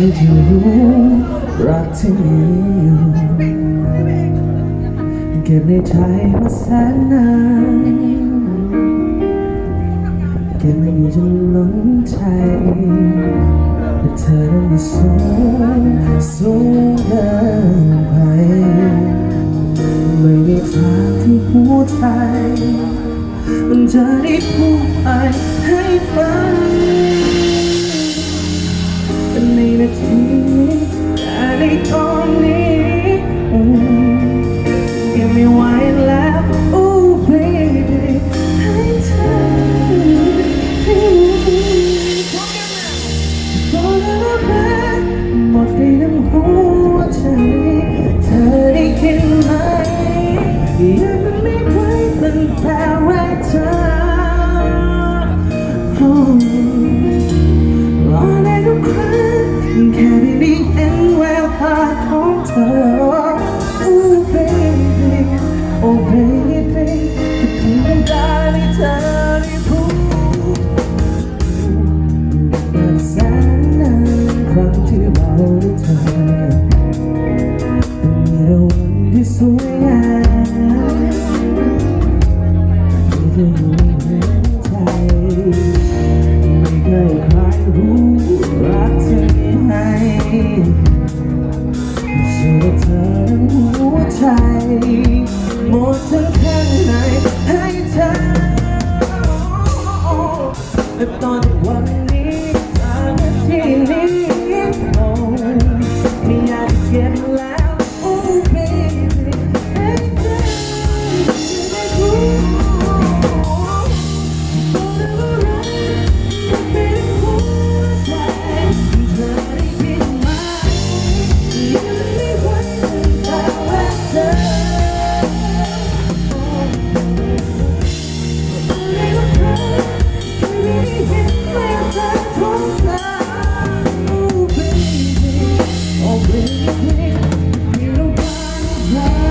รจะรู้รักที่มีอยู่เก็บในใจมาแสนนานเก็บมันอยู่จนล้นใจแต่เธอนั้นมันสูงสูงเกินไปไม่มีทางที่หัวใจมันจะได้พูดไปให้ฟัง director ไม่เคยครรู้รักเธไม่เธอทั้งหัวใจหมดทั้งข้างในให้เธอตอน Ми, ми руками